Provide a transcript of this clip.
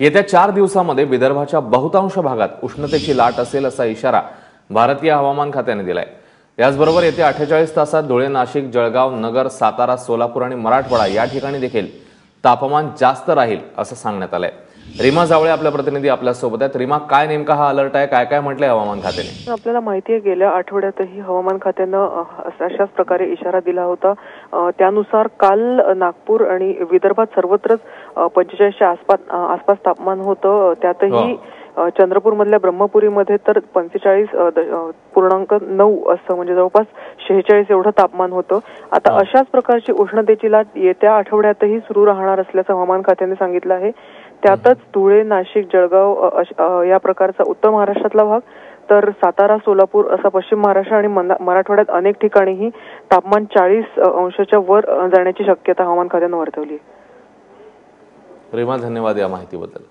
येत्या चार दिवसामध्ये विदर्भाच्या बहुतांश भागात उष्णतेची लाट असेल असा इशारा भारतीय हवामान खात्याने दिलाय. याचबरोबर येत्या अठ्ठेचाळीस तासात धुळे नाशिक जळगाव नगर सातारा सोलापूर आणि मराठवाडा या ठिकाणी देखील तापमान जास्त राहील असं सांगण्यात आलंय. रीमा जावळे आपल्या प्रतिनिधी आपल्यासोबत आहेत. रीमा काय नेमका हा अलर्ट आहे? काय काय म्हटलंय हवामान खात्याने? आपल्याला माहिती आहे गेल्या आठवड्यातही हवामान खात्यानं अशाच प्रकारे इशारा दिला होता. त्यानुसार काल नागपूर आणि विदर्भात सर्वत्रच पंचेचाळीसच्या आसपास आसपास तापमान होतं. त्यातही अ, चंद्रपूरमधल्या ब्रह्मपुरीमध्ये तर पंचेचाळीस पूर्णांक नऊ असं म्हणजे जवळपास शेहेचाळीस एवढं तापमान होतं. आता अशाच प्रकारची उष्णतेची लाट येत्या आठवड्यातही सुरू राहणार असल्याचं हवामान खात्याने सांगितलं आहे. त्यातच धुळे नाशिक जळगाव या प्रकारचा उत्तर महाराष्ट्रातला भाग. तर सातारा सोलापूर असा पश्चिम महाराष्ट्र आणि मराठवाड्यात अनेक ठिकाणीही तापमान चाळीस अंशाच्या वर जाण्याची शक्यता हवामान खात्यानं वर्तवली आहे. रीमा धन्यवाद या माहितीबद्दल.